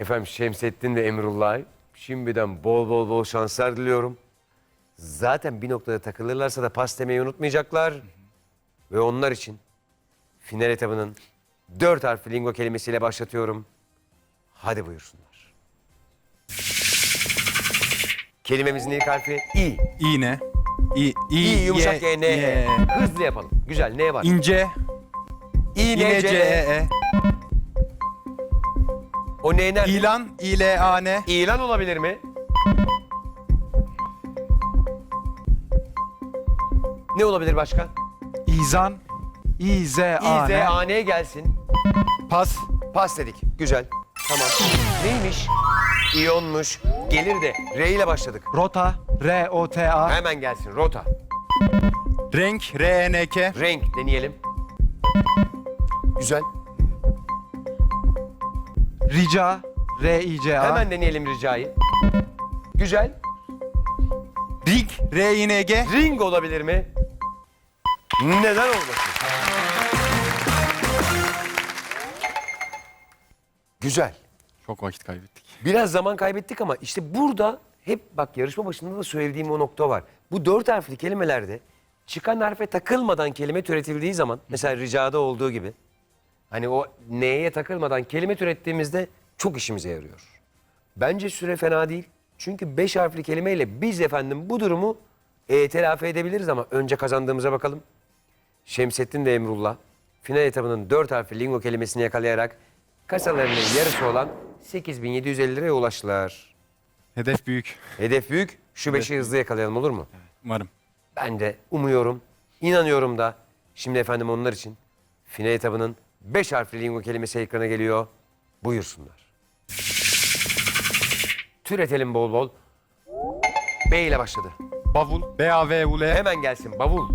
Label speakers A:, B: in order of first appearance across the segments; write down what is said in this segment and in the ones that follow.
A: Efendim Şemsettin ve Emrullah şimdiden bol bol bol şanslar diliyorum. Zaten bir noktada takılırlarsa da pas demeyi unutmayacaklar. Ve onlar için final etabının dört harfli lingo kelimesiyle başlatıyorum. Hadi buyursunlar. Kelimemizin ilk harfi İ.
B: İğne. İ, İ,
A: İ yumuşak
B: ye,
A: E, N, E.
B: ye.
A: Hızlı yapalım. Güzel. N var.
B: İnce.
A: İ, N,
B: İne,
A: C,
B: C,
A: E.
B: E.
A: O N nerede?
B: İlan. İ, L, A, N.
A: İlan olabilir mi? Ne olabilir başka?
C: İzan. İ, Z, A,
A: İ, Z,
C: N.
A: A, N gelsin.
B: Pas.
A: Pas dedik. Güzel. Tamam. Neymiş? İyonmuş. Gelir de R ile başladık.
C: Rota. R, O, T, A.
A: Hemen gelsin. Rota.
B: Renk. R, E, N, K.
A: Renk deneyelim. Güzel.
C: Rica. R, I, C, A.
A: Hemen deneyelim ricayı. Güzel.
B: Ring. R, I, N, G.
A: Ring olabilir mi? Neden olmasın? Güzel.
B: Çok vakit kaybettik.
A: Biraz zaman kaybettik ama işte burada hep bak yarışma başında da söylediğim o nokta var. Bu dört harfli kelimelerde çıkan harfe takılmadan kelime türetildiği zaman mesela ricada olduğu gibi hani o neye takılmadan kelime türettiğimizde çok işimize yarıyor. Bence süre fena değil. Çünkü beş harfli kelimeyle biz efendim bu durumu e, telafi edebiliriz ama önce kazandığımıza bakalım. Şemsettin ve Emrullah final etabının dört harfli lingo kelimesini yakalayarak kasalarının yarısı olan 8750 liraya ulaştılar.
B: Hedef büyük.
A: Hedef büyük. Şu beşi hızlı yakalayalım olur mu?
B: Umarım.
A: Ben de umuyorum, inanıyorum da. Şimdi efendim onlar için final etabının beş harfli lingo kelimesi ekrana geliyor. Buyursunlar. Türetelim bol bol. B ile başladı.
B: Bavul. B, A, V, U, L.
A: Hemen gelsin bavul.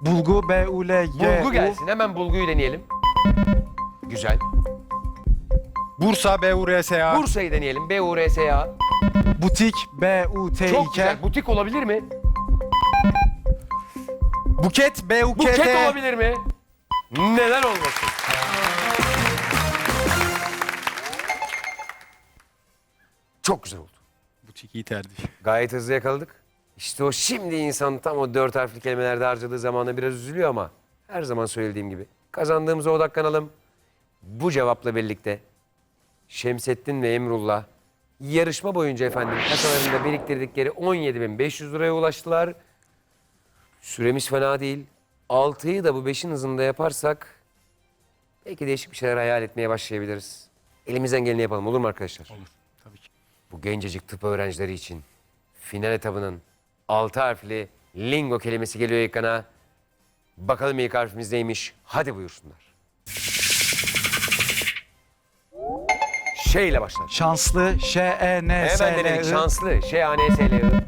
C: Bulgu. B, U, L, G,
A: Bulgu gelsin. Hemen bulguyu deneyelim. Güzel.
B: Bursa. B, U, R, S, A.
A: Bursa'yı deneyelim. B, U, R, S, A.
C: Butik. B, U, T,
A: Çok
C: İ, K.
A: güzel. Butik olabilir mi?
B: Buket. B, U, K,
A: Buket
B: T.
A: olabilir mi? Neden olmasın? Çok güzel oldu.
B: Butik iyi tercih.
A: Gayet hızlı yakaladık. İşte o şimdi insan tam o dört harfli kelimelerde harcadığı zamanda biraz üzülüyor ama her zaman söylediğim gibi kazandığımıza odaklanalım. Bu cevapla birlikte Şemsettin ve Emrullah yarışma boyunca efendim kasalarında biriktirdikleri 17.500 liraya ulaştılar. Süremiz fena değil. 6'yı da bu 5'in hızında yaparsak belki değişik bir şeyler hayal etmeye başlayabiliriz. Elimizden geleni yapalım olur mu arkadaşlar?
B: Olur. Tabii ki.
A: bu gencecik tıp öğrencileri için final etabının altı harfli lingo kelimesi geliyor ekrana. Bakalım ilk harfimiz neymiş? Hadi buyursunlar. Şey ile başlar.
C: Şanslı. Ş, E, N, S,
A: Hemen denedik. Şanslı. Şey A, N, S, L, I.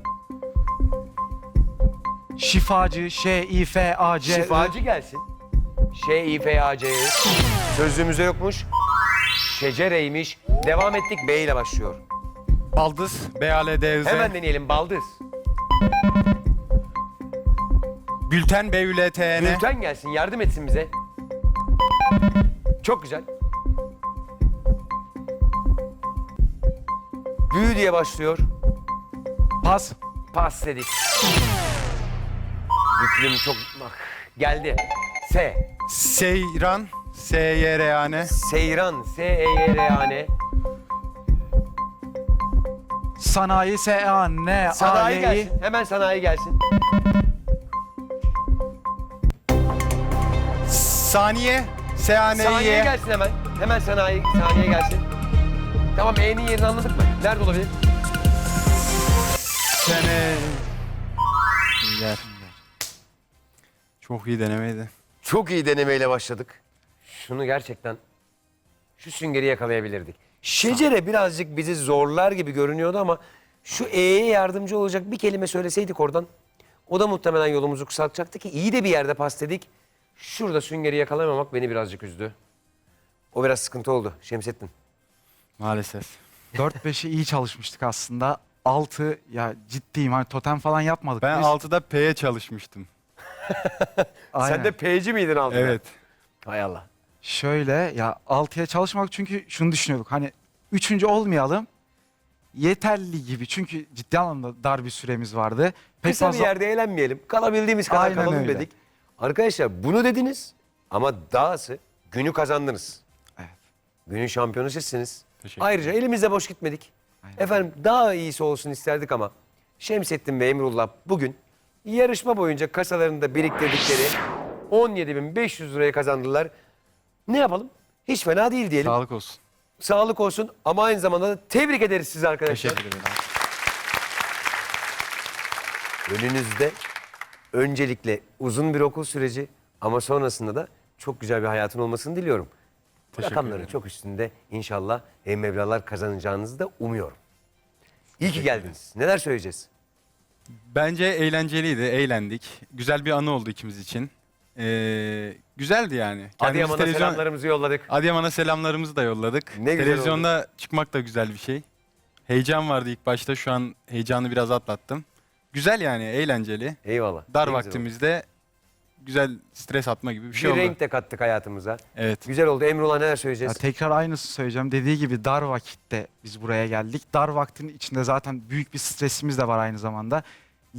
C: Şifacı. Ş, İ, F, A, C, I.
A: Şifacı gelsin. Ş, İ, F, A, C, I. Sözlüğümüzde yokmuş. Şecereymiş. Devam ettik. B ile başlıyor.
B: Baldız. B, A, L, D, I, Z.
A: Hemen deneyelim. Baldız.
B: Bülten. B, Ü, L, T, N.
A: Gülten gelsin yardım etsin bize. Çok güzel. Büyü diye başlıyor.
C: Pas.
A: Pas dedik. Büklüm çok... Bak, geldi. S.
B: Seyran. S, Y, R, A, N.
A: Seyran. S-E-Y-R-A-N.
C: Sanayi. S, A, N, A,
A: Sanayi gelsin. Hemen sanayi gelsin.
B: Saniye. S, A, N,
A: Saniye
B: Y.
A: gelsin hemen. Hemen sanayi, saniye gelsin. Tamam E'nin yerini anladık mı? Nerede olabilir?
B: Sene. Yer. Çok iyi denemeydi.
A: Çok iyi denemeyle başladık. Şunu gerçekten şu süngeri yakalayabilirdik. Şecere birazcık bizi zorlar gibi görünüyordu ama şu E'ye yardımcı olacak bir kelime söyleseydik oradan o da muhtemelen yolumuzu kısaltacaktı ki iyi de bir yerde pas dedik. Şurada süngeri yakalayamamak beni birazcık üzdü. O biraz sıkıntı oldu Şemsettin.
B: Maalesef.
C: 4-5'i iyi çalışmıştık aslında. 6 ya ciddiyim hani totem falan yapmadık
B: Ben
C: biz.
B: 6'da P'ye çalışmıştım.
C: Aynen.
A: Sen de P'ci miydin aldın?
B: Evet.
A: Hay Allah.
C: Şöyle ya 6'ya çalışmak çünkü şunu düşünüyorduk. Hani üçüncü olmayalım. Yeterli gibi. Çünkü ciddi anlamda dar bir süremiz vardı. Pek
A: Kısa bir
C: fazla
A: yerde eğlenmeyelim. Kalabildiğimiz kadar
C: Aynen
A: kalalım
C: öyle.
A: dedik. Arkadaşlar bunu dediniz ama dahası günü kazandınız.
C: Evet.
A: Günün şampiyonu sizsiniz.
B: Teşekkür
A: Ayrıca elimizde boş gitmedik.
C: Aynen.
A: Efendim daha iyisi olsun isterdik ama Şemsettin ve Emrullah bugün yarışma boyunca kasalarında biriktirdikleri 17.500 lirayı kazandılar. Ne yapalım? Hiç fena değil diyelim.
B: Sağlık olsun.
A: Sağlık olsun ama aynı zamanda da tebrik ederiz sizi arkadaşlar.
B: Teşekkür ederim.
A: Önünüzde öncelikle uzun bir okul süreci ama sonrasında da çok güzel bir hayatın olmasını diliyorum.
B: Teşekkür
A: Rakamların
B: ederim.
A: çok üstünde inşallah Mevlalar kazanacağınızı da umuyorum. İyi ki geldiniz. Neler söyleyeceğiz?
B: Bence eğlenceliydi, eğlendik. Güzel bir anı oldu ikimiz için. Ee, güzeldi yani. Kendimiz
A: Adıyaman'a
B: televizyon-
A: selamlarımızı yolladık.
B: Adıyaman'a selamlarımızı da yolladık.
A: Ne güzel
B: Televizyonda çıkmak da güzel bir şey. Heyecan vardı ilk başta. Şu an heyecanı biraz atlattım. Güzel yani, eğlenceli.
A: Eyvallah.
B: Dar
A: Ne güzel oldu.
B: vaktimizde güzel stres atma gibi bir
A: Bir
B: şey oldu.
A: renk de kattık hayatımıza.
B: Evet.
A: Güzel oldu. Emrullah neler
C: Ya
A: söyleyeceğiz?
C: tekrar aynısı söyleyeceğim. Dediği gibi dar vakitte biz buraya geldik. Dar vaktin içinde zaten büyük bir stresimiz de var aynı zamanda.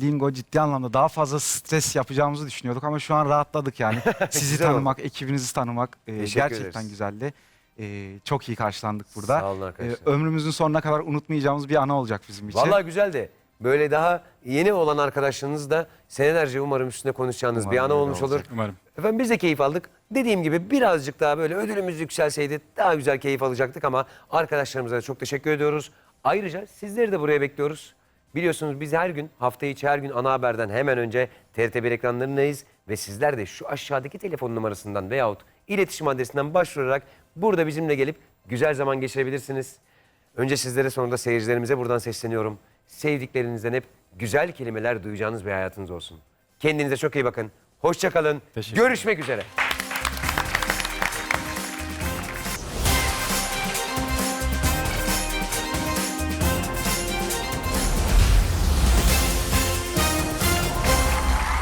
C: Lingo ciddi anlamda daha fazla stres yapacağımızı düşünüyorduk ama şu an rahatladık yani. Sizi
A: Güzel oldu.
C: tanımak, ekibinizi tanımak e,
A: Teşekkür
C: gerçekten
A: ederiz.
C: güzeldi. E, çok iyi karşılandık burada.
A: Sağ olun
C: E,
A: arkadaşlar.
C: ömrümüzün sonuna kadar unutmayacağımız bir ana olacak bizim için.
A: Vallahi güzeldi. Böyle daha yeni olan arkadaşlarınız da senelerce umarım üstünde konuşacağınız bir
C: Umarım
A: ana
C: öyle
A: olmuş
C: olacak.
A: olur.
B: Umarım.
A: Efendim biz de keyif aldık. Dediğim gibi birazcık daha böyle ödülümüz yükselseydi daha güzel keyif alacaktık ama arkadaşlarımıza da çok teşekkür ediyoruz. Ayrıca sizleri de buraya bekliyoruz. Biliyorsunuz biz her gün hafta içi her gün ana haberden hemen önce TRT1 ekranlarındayız ve sizler de şu aşağıdaki telefon numarasından veyahut iletişim adresinden başvurarak burada bizimle gelip güzel zaman geçirebilirsiniz. Önce sizlere sonra da seyircilerimize buradan sesleniyorum. Sevdiklerinizden hep güzel kelimeler duyacağınız bir hayatınız olsun. Kendinize çok iyi bakın. Hoşça kalın.
B: Teşekkür
A: Görüşmek üzere.